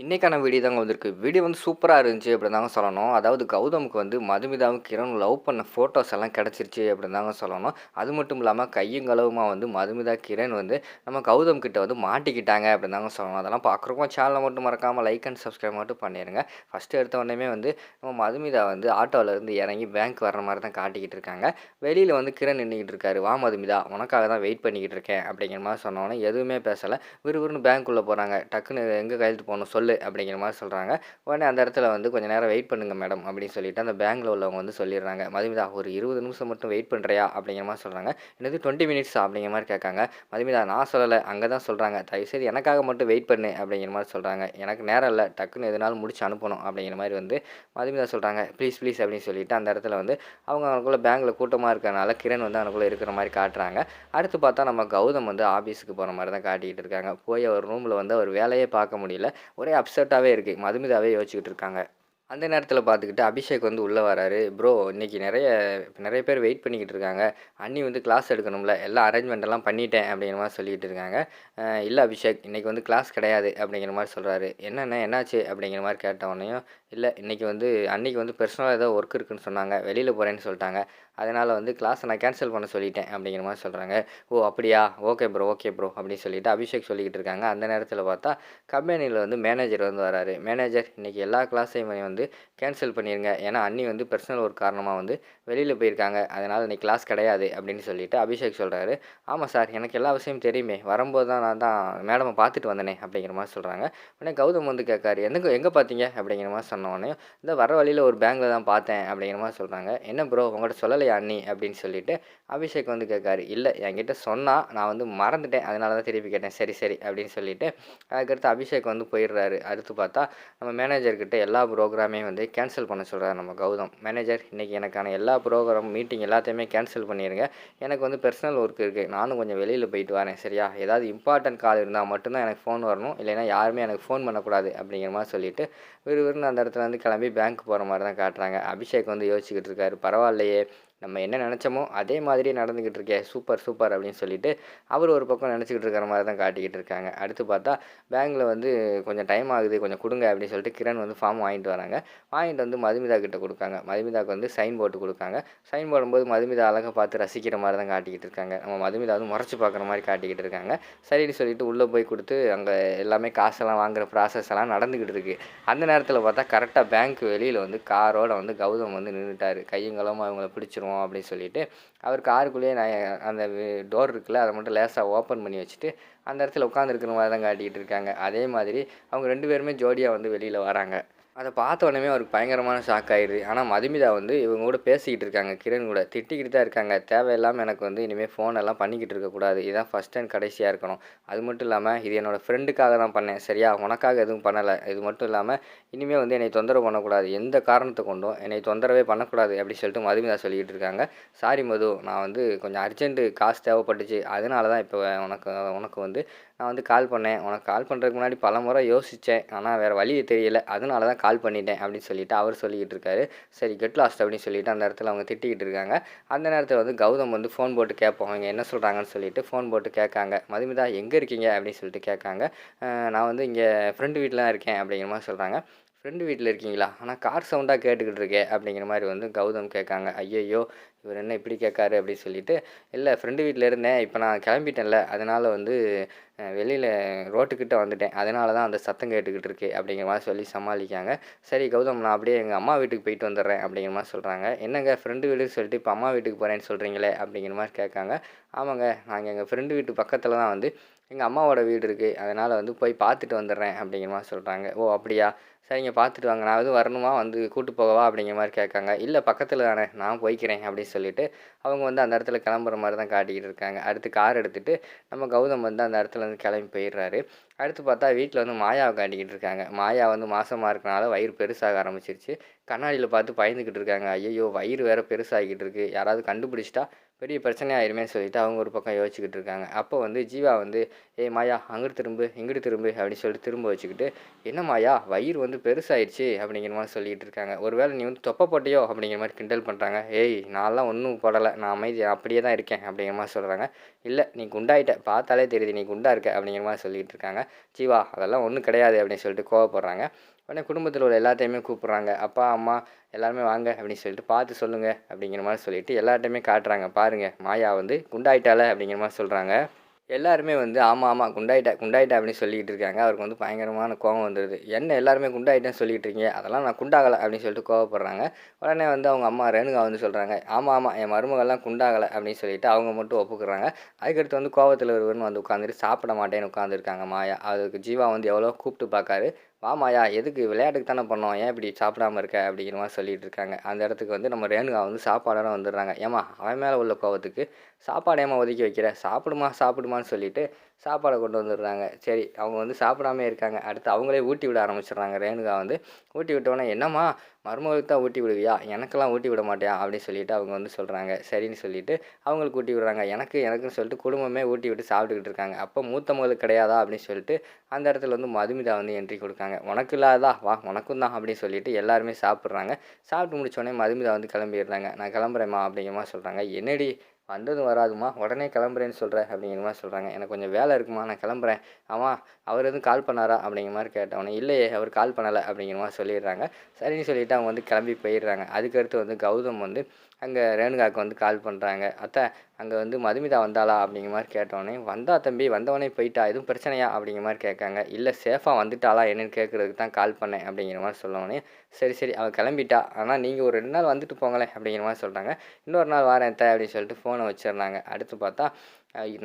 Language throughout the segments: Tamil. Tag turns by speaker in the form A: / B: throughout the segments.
A: இன்றைக்கான வீடியோ தாங்க வந்திருக்கு. வீடியோ வந்து சூப்பராக இருந்துச்சு அப்படின்னு தாங்க சொல்லணும். அதாவது கௌதமுக்கு வந்து மதுமிதாவும், கிரண் லவ் பண்ண ஃபோட்டோஸ் எல்லாம் கிடச்சிருச்சு அப்படின்னு தாங்க சொல்லணும். அது மட்டும் இல்லாமல் கையும் களவுமா வந்து மதுமிதா, கிரண் வந்து நம்ம கௌதம் கிட்ட வந்து மாட்டிக்கிட்டாங்க அப்படின்னு தாங்க சொல்லணும். அதெல்லாம் பார்க்குறவங்க சேனலை மட்டும் மறக்காமல் லைக் அண்ட் சப்ஸ்கிரைப் மட்டும் பண்ணிடுங்க ஃபஸ்ட்டு எடுத்த உடனே வந்து நம்ம மதுமிதா வந்து ஆட்டோவிலேருந்து இறங்கி பேங்க் வர்ற மாதிரி தான் காட்டிக்கிட்டு இருக்காங்க. வெளியில் வந்து கிரண் நின்றுக்கிட்டு இருக்காரு. "வா மதுமிதா, உனக்காக தான் வெயிட் பண்ணிக்கிட்டு இருக்கேன்" அப்படிங்கிற மாதிரி சொன்னோனே எதுவுமே பேசலை விறுவிறுன்னு பேங்க்குள்ளே போகிறாங்க டக்குன்னு எங்கே கையெழுத்து போகணும் சொல்லு" அப்படிங்கிற மாதிரி சொல்றாங்க. உடனே அந்த இடத்துல வந்து "கொஞ்சம் நேரம் வெயிட் பண்ணுங்க மேடம்" அப்படின்னு சொல்லிட்டு அந்த பேங்க்ல உள்ளவங்க வந்து சொல்லிடுறாங்க. மதுமிதா "ஒரு 20 நிமிஷம் மட்டும் வெயிட் பண்றியா?" அப்படிங்கிற மாதிரி சொல்றாங்க. "என்னது 20 மினிட்ஸா?" அப்படிங்கிற மாதிரி கேட்காங்க. மதுமிதா "நான் சொல்லலை அங்கே தான் சொல்றாங்க. தயவுசெய்து எனக்காக மட்டும் வெயிட் பண்ணு" அப்படிங்கிற மாதிரி சொல்றாங்க. "எனக்கு நேரம் இல்லை டக்குன்னு எதுனாலும் முடிச்சு அனுப்பணும்" அப்படிங்கிற மாதிரி வந்து மதுமிதா சொல்கிறாங்க "ப்ளீஸ் ப்ளீஸ்" அப்படின்னு சொல்லிட்டு அந்த இடத்துல வந்து அவங்க அவனுக்குள்ளே பேங்கில் கூட்டமாக இருக்கிறனால கிரண் வந்து அவனுக்குள்ளே இருக்கிற மாதிரி காட்டுறாங்க. அடுத்து பார்த்தா நம்ம கௌதம் வந்து ஆஃபீஸுக்கு போகிற மாதிரி தான் காட்டிக்கிட்டு இருக்காங்க. போய் அவர் ரூமில் வந்து அவர் வேலையே பார்க்க முடியல. ஒரே அப்செட்டாவே இருக்கு. மதுமிதாவே யோசிச்சுக்கிட்டு இருக்காங்க. அந்த நேரத்தில் பார்த்துக்கிட்டு அபிஷேக் வந்து உள்ளே வராரு. "ப்ரோ இன்றைக்கி நிறைய நிறைய பேர் வெயிட் பண்ணிக்கிட்டு இருக்காங்க. அண்ணி வந்து கிளாஸ் எடுக்கணும்ல. எல்லா அரேஞ்ச்மெண்ட்டெல்லாம் பண்ணிட்டேன்" அப்படிங்கிற மாதிரி சொல்லிக்கிட்டு இருக்காங்க. இல்லை அபிஷேக், இன்றைக்கி வந்து கிளாஸ் கிடையாது" அப்படிங்கிற மாதிரி சொல்கிறாரு என்னென்ன என்னாச்சு?" அப்படிங்கிற மாதிரி கேட்ட இல்லை இன்றைக்கி இன்னைக்கு வந்து அன்றைக்கி வந்து பெர்சனலா ஏதோ ஒர்க் இருக்குன்னு சொன்னாங்க. வெளியில் போகிறேன்னு சொல்லிட்டாங்க அதனால் வந்து கிளாஸை நான் கேன்சல் பண்ண சொல்லிட்டேன்" அப்படிங்கிற மாதிரி சொல்கிறாங்க "ஓ அப்படியா? ஓகே ப்ரோ, ஓகே ப்ரோ" அப்படின்னு சொல்லிட்டு அபிஷேக் சொல்லிக்கிட்டு இருக்காங்க. அந்த நேரத்தில் பார்த்தா கம்பெனியில் வந்து மேனேஜர் வந்து வராரு. "மேனேஜர் இன்னைக்கு எல்லா கிளாஸையும் வந்து கேன்சல் பண்ணிடுங்க ஏன்னா அண்ணி வந்து பர்சனல் ஒரு காரணமாக வந்து வெளியில் போயிருக்காங்க. அதனால் இன்னைக்கு கிளாஸ் கிடையாது" அப்படின்னு சொல்லிட்டு அபிஷேக் சொல்கிறாரு ஆமாம் சார், எனக்கு எல்லா விஷயமும் தெரியுமே. வரும்போது தான் நான் தான் மேடமை பார்த்துட்டு வந்தேனே" அப்படிங்கிற மாதிரி சொல்கிறாங்க உடனே கௌதம் வந்து கேட்காரு. எந்த எங்கே பார்த்தீங்க?" அப்படிங்கிற மாதிரி சொன்ன உடனே, "இந்த வர வழியில் ஒரு பேங்கில் தான் பார்த்தேன்" அப்படிங்கிற மாதிரி சொல்கிறாங்க "என்ன ப்ரோ உங்கள்கிட்ட சொல்லலையா அண்ணி?" அப்படின்னு சொல்லிட்டு அபிஷேக் வந்து கேட்காரு. இல்லை என்கிட்ட சொன்னால் நான் வந்து மறந்துட்டேன். அதனால தான் திருப்பி கேட்டேன்." "சரி சரி" அப்படின்னு சொல்லிட்டு அதுக்கடுத்து அபிஷேக் வந்து போயிடுறாரு. அடுத்து பார்த்தா நம்ம மேனேஜர்கிட்ட எல்லா ப்ரோக்ராம் எல்லாமே வந்து கேன்சல் பண்ண சொல்கிறார் நம்ம கௌதம். "மேனேஜர் இன்றைக்கி எனக்கான எல்லா ப்ரோக்ராம் மீட்டிங் எல்லாத்தையுமே கேன்சல் பண்ணிடுங்க எனக்கு வந்து பர்சனல் ஒர்க் இருக்குது நானும் கொஞ்சம் வெளியில் போயிட்டு வரேன். சரியா? ஏதாவது இம்பார்ட்டன்ட் கால் இருந்தால் மட்டும்தான் எனக்கு ஃபோன் வரணும். இல்லைன்னா யாருமே எனக்கு ஃபோன் பண்ணக்கூடாது" அப்படிங்கிற மாதிரி சொல்லிட்டு விறுவிறுன்னு அந்த இடத்துல வந்து கிளம்பி பேங்க் போகிற மாதிரி தான் காட்டுறாங்க. அபிஷேக் வந்து யோசிச்சுக்கிட்டு இருக்காரு. "பரவாயில்லையே, நம்ம என்ன நினச்சோமோ அதே மாதிரியே நடந்துக்கிட்டு இருக்கே. சூப்பர் சூப்பர்" அப்படின்னு சொல்லிட்டு அவர் ஒரு பக்கம் நினச்சிக்கிட்டு இருக்கிற மாதிரி தான் காட்டிக்கிட்டு இருக்காங்க. அடுத்து பார்த்தா பேங்கில் வந்து "கொஞ்சம் டைம் ஆகுது. கொஞ்சம் கொடுங்க அப்படின்னு சொல்லிட்டு கிரண் வந்து ஃபார்ம் வாங்கிட்டு வராங்க. வாங்கிட்டு வந்து மதுமிதா கிட்ட கொடுக்காங்க மதுமிதாவுக்கு வந்து சைன் போட்டு கொடுக்காங்க சைன் போடும்போது மதுமிதா அழகாக பார்த்து ரசிக்கிற மாதிரி தான் காட்டிக்கிட்டு இருக்காங்க. நம்ம மதுமிதா வந்து முறைச்சி பார்க்குற மாதிரி காட்டிக்கிட்டு இருக்காங்க. சரின்னு சொல்லிட்டு உள்ளே போய் கொடுத்து அங்கே எல்லாமே காசெல்லாம் வாங்குற ப்ராசஸ் எல்லாம் நடந்துக்கிட்டு இருக்குது அந்த நேரத்தில் பார்த்தா கரெக்டாக பேங்க் வெளியில் வந்து காரோட வந்து கௌதம் வந்து நின்றுட்டார் கையும் அவங்கள பிடிச்சிரும் பிடிச்சிருவோம் அப்படின்னு சொல்லிட்டு, அவர் காருக்குள்ளேயே நான் அந்த டோர் இருக்குல்ல, அதை மட்டும் லேசாக ஓப்பன் பண்ணி வச்சுட்டு, அந்த இடத்துல உட்காந்துருக்கிற மாதிரி தான் காட்டிக்கிட்டு இருக்காங்க. அதே மாதிரி அவங்க ரெண்டு பேருமே ஜோடியாக வந்து வெளியில் வராங்க. அதை பார்த்த உடனே அவருக்கு பயங்கரமான ஷாக் ஆயிருது. ஆனால் மதுமிதா வந்து இவங்க கூட பேசிக்கிட்டு இருக்காங்க. கிரண் கூட. திட்டிக்கிட்டு தான் இருக்காங்க. தேவையில்லாமல் எனக்கு வந்து இனிமேல் ஃபோன் எல்லாம் பண்ணிக்கிட்டு இருக்கக்கூடாது. இதான் ஃபஸ்ட் அண்ட் கடைசியாக இருக்கணும். அது மட்டும் இல்லாமல் இது என்னோடய ஃப்ரெண்டுக்காக தான் பண்ணேன். சரியா? உனக்காக எதுவும் பண்ணலை இது மட்டும் இல்லாமல் இனிமேல் வந்து என்னைய தொந்தரவு பண்ணக்கூடாது. எந்த காரணத்தை கொண்டும் என்னைய தொந்தரவே பண்ணக்கூடாது" அப்படின்னு சொல்லிட்டு மதுமிதா சொல்லிக்கிட்டு இருக்காங்க. "சாரி மது, நான் வந்து கொஞ்சம் அர்ஜென்ட்டு காசு தேவைப்பட்டுச்சு. அதனால தான் இப்போ உனக்கு உனக்கு வந்து நான் வந்து கால் பண்ணேன். உனக்கு கால் பண்ணுறதுக்கு முன்னாடி பலமுறை யோசித்தேன் ஆனால் வேறு வழி தெரியல. அதனால தான் கால் பண்ணிட்டேன்" அப்படின்னு சொல்லிட்டு அவர் சொல்லிக்கிட்டு இருக்காரு. "சரி கெட் லாஸ்ட்" அப்படின்னு சொல்லிட்டு அந்த இடத்துல அவங்க திட்டிக்கிட்டு இருக்காங்க. அந்த நேரத்தில் வந்து கௌதம் வந்து ஃபோன் போட்டு கேட்போம். அவங்க என்ன சொல்கிறாங்கன்னு சொல்லிட்டு ஃபோன் போட்டு கேட்காங்க. "மதுமிதா எங்கே இருக்கீங்க?" அப்படின்னு சொல்லிட்டு கேட்காங்க. நான் வந்து இங்கே ஃப்ரெண்டு வீட்டில் தான் இருக்கேன்" அப்படிங்கிற மாதிரி சொல்கிறாங்க "ஃப்ரெண்டு வீட்டில் இருக்கீங்களா? ஆனால் கார் சவுண்டாக கேட்டுக்கிட்டு இருக்கே" அப்படிங்கிற மாதிரி வந்து கௌதம் கேட்காங்க. ஐயையோ இவர் என்ன இப்படி கேட்காரு" அப்படின்னு சொல்லிட்டு, இல்லை ஃப்ரெண்டு வீட்டில் இருந்தேன். இப்போ நான் கிளம்பிட்டேன்ல. அதனால் வந்து வெளியில் ரோட்டுக்கிட்ட வந்துட்டேன். அதனால தான் அந்த சத்தம் கேட்டுக்கிட்டு இருக்கு" அப்படிங்கிற மாதிரி சொல்லி சமாளிக்காங்க. "சரி கௌதம், நான் அப்படியே எங்கள் அம்மா வீட்டுக்கு போயிட்டு வந்துடுறேன்" அப்படிங்கிற மாதிரி சொல்கிறாங்க "என்னங்க ஃப்ரெண்டு வீடுன்னு சொல்லிட்டு இப்போ அம்மா வீட்டுக்கு போகிறேன்னு சொல்கிறீங்களே அப்படிங்கிற மாதிரி கேட்காங்க. "ஆமாங்க, நாங்கள் எங்கள் ஃப்ரெண்டு வீட்டு பக்கத்தில் தான் வந்து எங்கள் அம்மாவோட வீடு இருக்குது அதனால் வந்து போய் பார்த்துட்டு வந்துடுறேன்" அப்படிங்கிற மாதிரி சொல்கிறாங்க "ஓ அப்படியா? சரிங்க பார்த்துட்டு வாங்க. நான் எதுவும் வரணுமா? வந்து கூட்டு போகவா?" அப்படிங்கிற மாதிரி கேட்காங்க. இல்லை பக்கத்தில் தானே, நான் போய்க்கிறேன்" அப்படின்னு சொல்லிட்டு அவங்க வந்து அந்த இடத்துல கிளம்புற மாதிரி தான் காட்டிக்கிட்டு இருக்காங்க. அடுத்து கார் எடுத்துட்டு நம்ம கௌதம் வந்து அந்த இடத்துல வந்து கிளம்பி போயிடுறாரு. அடுத்து பார்த்தா வீட்டில் வந்து மாயாவை காட்டிக்கிட்டு இருக்காங்க. மாயா வந்து மாசமாக இருக்கனால வயிறு பெருசாக ஆரம்பிச்சிருச்சு. கண்ணாடியில் பார்த்து பயந்துக்கிட்டு இருக்காங்க. ஐயோ வயிறு வேறு பெருசாகிக்கிட்டு இருக்குது யாராவது கண்டுபிடிச்சிட்டா பெரிய பிரச்சனை ஆயிருமேன்னு" சொல்லிட்டு அவங்க ஒரு பக்கம் யோசிச்சுக்கிட்டு இருக்காங்க. அப்போ வந்து ஜீவா வந்து, ஏய் மாயா அங்கிட்டு திரும்பு இங்கிட்டு திரும்பு அப்படின்னு சொல்லிட்டு திரும்ப வச்சுக்கிட்டு என்ன மாயா வயிறு வந்து பெருசாயிடுச்சு அப்படிங்கிற மாதிரி சொல்லிகிட்டு இருக்காங்க ஒருவேளை நீ வந்து தொப்பை போட்டியோ அப்படிங்கிற மாதிரி கிண்டல் பண்ணுறாங்க ஏய் நான்லாம் ஒன்றும் போடலை நான் அமைதி அப்படியே தான் இருக்கேன் அப்படிங்கிற மாதிரி சொல்கிறாங்க இல்லை நீ குண்டாயிட்ட பார்த்தாலே தெரியுது நீ குண்டா இருக்க அப்படிங்கிற மாதிரி சொல்லிகிட்டு இருக்காங்க ஜீவா அதெல்லாம் ஒன்றும் கிடையாது அப்படின்னு சொல்லிட்டு கோவப்படுறாங்க. உடனே குடும்பத்தில் உள்ள எல்லாத்தையுமே கூப்பிட்றாங்க. அப்பா அம்மா எல்லாருமே வாங்க அப்படின்னு சொல்லிட்டு பார்த்து சொல்லுங்கள் அப்படிங்கிற மாதிரி சொல்லிட்டு எல்லார்ட்டையுமே காட்டுறாங்க. பாருங்கள் மாயா வந்து குண்டாயிட்டால அப்படிங்கிற மாதிரி சொல்கிறாங்க எல்லாருமே வந்து ஆமாம் ஆமாம் குண்டாயிட்டா குண்டாயிட்டேன் அப்படின்னு சொல்லிகிட்டு இருக்காங்க. அவருக்கு வந்து பயங்கரமான கோவம் வந்துடுது என்ன எல்லாருமே குண்டாயிட்டேன்னு சொல்லிட்டு இருக்கீங்க? அதெல்லாம் நான் குண்டாகலை அப்படின்னு சொல்லிட்டு கோவப்படுறாங்க. உடனே வந்து அவங்க அம்மா ரேணுகா வந்து சொல்கிறாங்க ஆமாம் ஆமாம் என் மருமகள்லாம் குண்டாகலை அப்படின்னு சொல்லிட்டு அவங்க மட்டும் ஒப்புக்கிறாங்க. அதுக்கடுத்து வந்து கோவத்தில் ஒருவர்னு வந்து உட்காந்துட்டு சாப்பிட மாட்டேன்னு உட்காந்துருக்காங்க மாயா. அதுக்கு ஜீவா வந்து எவ்வளோ கூப்பிட்டு பார்க்காரு. வாமாயா எதுக்கு விளையாட்டுக்கு தானே பண்ணோம்? ஏன் இப்படி சாப்பிடாம இருக்க? அப்படிங்கிற மாதிரி சொல்லிட்டு இருக்காங்க. அந்த இடத்துக்கு வந்து நம்ம ரேணுகா வந்து சாப்பாடோட வந்துடுறாங்க. ஏமா அவன் மேலே உள்ள கோவத்துக்கு சாப்பாடு ஏமா ஒதுக்கி வைக்கிற? சாப்பிடுமா சாப்பிடுமான்னு சொல்லிட்டு சாப்பாடை கொண்டு வந்துடுறாங்க. சரி அவங்க வந்து சாப்பிடாமே இருக்காங்க. அடுத்து அவங்களே ஊட்டி விட ஆரம்பிச்சிடுறாங்க. ரேணுகா வந்து ஊட்டி விட்டோன்னே என்னம்மா மருமகளுக்கு தான் ஊட்டி விடுவியா? எனக்கெல்லாம் ஊட்டி விட மாட்டியா? அப்படின்னு சொல்லிட்டு அவங்க வந்து சொல்கிறாங்க சரின்னு சொல்லிட்டு அவங்களுக்கு ஊட்டி விடுறாங்க. எனக்கு எனக்குன்னு சொல்லிட்டு குடும்பமே ஊட்டி விட்டு சாப்பிட்டுக்கிட்டு இருக்காங்க. அப்போ மூத்த மகளுக்கு கிடையாதா? அப்படின்னு சொல்லிட்டு அந்த இடத்துல வந்து மதுமிதா வந்து என்ட்ரி கொடுக்காங்க. உனக்கு இல்லாதா வா உனக்கும் தான் அப்படின்னு சொல்லிட்டு எல்லாருமே சாப்பிட்றாங்க. சாப்பிட்டு முடிச்சோடனே மதுமிதா வந்து கிளம்பிடுறாங்க. நான் கிளம்புறேம்மா அப்படிங்கிறமா சொல்கிறாங்க என்னடி வந்ததும் வராதுமா உடனே கிளம்புறேன்னு சொல்கிறேன் அப்படிங்கிற மாதிரி சொல்கிறாங்க எனக்கு கொஞ்சம் வேலை இருக்குமா நான் கிளம்புறேன். ஆமாம் அவர் எதுவும் கால் பண்ணாரா? அப்படிங்கிற மாதிரி கேட்டவொடனே இல்லையே அவர் கால் பண்ணலை அப்படிங்கிற மாதிரி சொல்லிடுறாங்க. சரின்னு சொல்லிவிட்டு அவங்க வந்து கிளம்பி போயிடுறாங்க. அதுக்கடுத்து வந்து கௌதம் வந்து அங்கே ரேணுகாவுக்கு வந்து கால் பண்ணுறாங்க அத்தை அங்கே வந்து மதுமிதா வந்தாளா? அப்படிங்கிற மாதிரி கேட்டோடனே வந்தா தம்பி வந்தவொடனே போயிட்டா எதுவும் பிரச்சனையா? அப்படிங்கிற மாதிரி கேட்காங்க. இல்லை சேஃபாக வந்துட்டாளா என்னென்னு கேட்குறதுக்கு தான் கால் பண்ணேன் அப்படிங்கிற மாதிரி சொன்னோடனே சரி சரி அவள் கிளம்பிட்டா. ஆனால் நீங்கள் ஒரு ரெண்டு நாள் வந்துட்டு போங்களேன் அப்படிங்கிற மாதிரி சொல்கிறாங்க இன்னொரு நாள் வரேன் தே அப்படின்னு சொல்லிட்டு ஃபோனை வச்சிடுறாங்க. அடுத்து பார்த்தா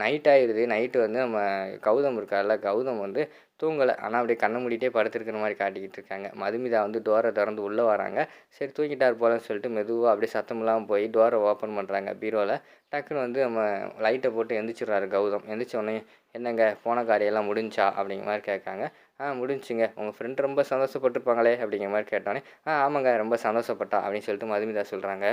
A: நைட் ஆயிடுது நைட்டு வந்து நம்ம கௌதம் இருக்கார்ல கௌதம் வந்து தூங்கலை. ஆனால் அப்படியே கண்ணை மூடிட்டே படுத்துருக்கிற மாதிரி காட்டிக்கிட்டு இருக்காங்க. மதுமிதா வந்து டோரை திறந்து உள்ளே வராங்க. சரி தூங்கிட்டார் போலன்னு சொல்லிட்டு மெதுவாக அப்படியே சத்தம் இல்லாமல் போய் டோரை ஓப்பன் பண்ணுறாங்க பீரோவில் டக்குன்னு வந்து நம்ம லைட்டை போட்டு எந்திரிச்சிடுறாரு கௌதம். எந்திரிச்சோடனே என்னங்க போன காரியெல்லாம் முடிஞ்சா? அப்படிங்கிற மாதிரி கேட்காங்க. ஆ முடிஞ்சுங்க. உங்கள் ஃப்ரெண்ட் ரொம்ப சந்தோஷப்பட்டிருப்பாங்களே? அப்படிங்கிற மாதிரி கேட்டோன்னே ஆ ஆமாங்க ரொம்ப சந்தோஷப்பட்டா. அப்படின்னு சொல்லிட்டு மதுமிதா சொல்கிறாங்க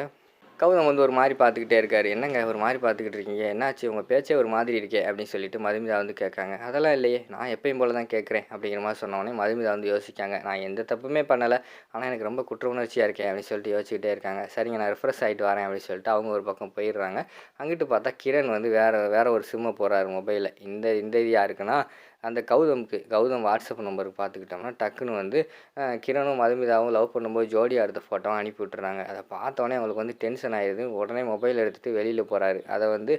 A: கௌதம் வந்து ஒரு மாதிரி பார்த்துக்கிட்டே இருக்காரு. என்னங்க ஒரு மாதிரி பார்த்துக்கிட்டு இருக்கீங்க? என்னாச்சு? உங்கள் பேச்சே ஒரு மாதிரி இருக்கே அப்படின்னு சொல்லிட்டு மதுமிதா வந்து கேட்காங்க. அதெல்லாம் இல்லையே நான் எப்பயும் போல தான் கேட்குறேன் அப்படிங்கிற மாதிரி சொன்னோடனே மதுமிதா வந்து யோசிக்காங்க. நான் எந்த தப்புமே பண்ணலை ஆனால் எனக்கு ரொம்ப குற்ற உணர்ச்சியாக இருக்கேன் அப்படின்னு சொல்லிட்டு யோசிச்சுக்கிட்டே இருக்காங்க. சரிங்க நான் ரெஃப்ரெஷ் ஆகிட்டு வரேன் அப்படின்னு சொல்லிட்டு அவங்க ஒரு பக்கம் போயிடுறாங்க. அங்கிட்டு பார்த்தா கிரண் வந்து வேறு வேறு ஒரு சிம்மை போடுறாரு மொபைலில் இந்த இந்த இது யாருக்குன்னா அந்த கௌதமுக்கு கௌதம் வாட்ஸ்அப் நம்பருக்கு பார்த்துக்கிட்டோம்னா டக்குன்னு வந்து கிரணும் மதுமிதாவும் லவ் பண்ணும்போது ஜோடியாக எடுத்த ஃபோட்டோவும் அனுப்பி விட்டுறாங்க. அதை பார்த்தோன்னே அவங்களுக்கு வந்து டென்ஷன் ஆயிடுது. உடனே மொபைல் எடுத்துகிட்டு வெளியில் போகிறாரு அதை வந்து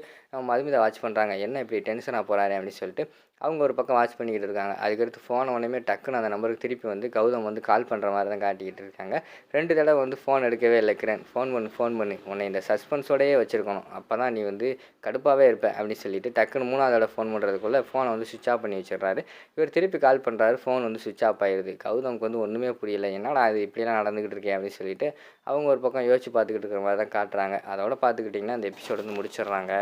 A: மதுமிதா வாட்ச் பண்ணுறாங்க என்ன இப்படி டென்ஷனாக போகிறாரு அப்படின்னு சொல்லிட்டு அவங்க ஒரு பக்கம் வாட்ச் பண்ணிக்கிட்டு இருக்காங்க. அதுக்கடுத்து ஃபோன் உடனே டக்குன்னு அந்த நம்பருக்கு திருப்பி வந்து கௌதம் வந்து கால் பண்ணுற மாதிரி தான் காட்டிக்கிட்டு இருக்காங்க. ரெண்டு தடவை வந்து ஃபோன் எடுக்கவே இல்லை கிரண். ஃபோன் பண்ணு ஃபோன் பண்ணு. உன்னை இந்த சஸ்பென்ஸோடையே வச்சுருக்கணும். அப்போ தான் நீ வந்து கடுப்பாகவே இருப்ப அப்படின்னு சொல்லிட்டு டக்குன்னு மூணாவது தடவை ஃபோன் பண்ணுறதுக்குள்ளே ஃபோனை வந்து சுவிச் ஆஃப் பண்ணி வச்சிடுறாரு. இவர் திருப்பி கால் பண்ணுறாரு ஃபோன் வந்து சுவிட்ச் ஆஃப் ஆயிடுது கௌதமுக்கு வந்து ஒன்றுமே புரியல. என்னடா அது இப்படிலாம் நடந்துக்கிட்டு இருக்கேன் அப்படின்னு சொல்லிட்டு அவங்க ஒரு பக்கம் யோசிச்சு பார்த்துக்கிட்டு இருக்கிற மாதிரி தான் காட்டுறாங்க. அதோட பார்த்துக்கிட்டிங்கன்னா அந்த எபிசோடு வந்து முடிச்சிடுறாங்க.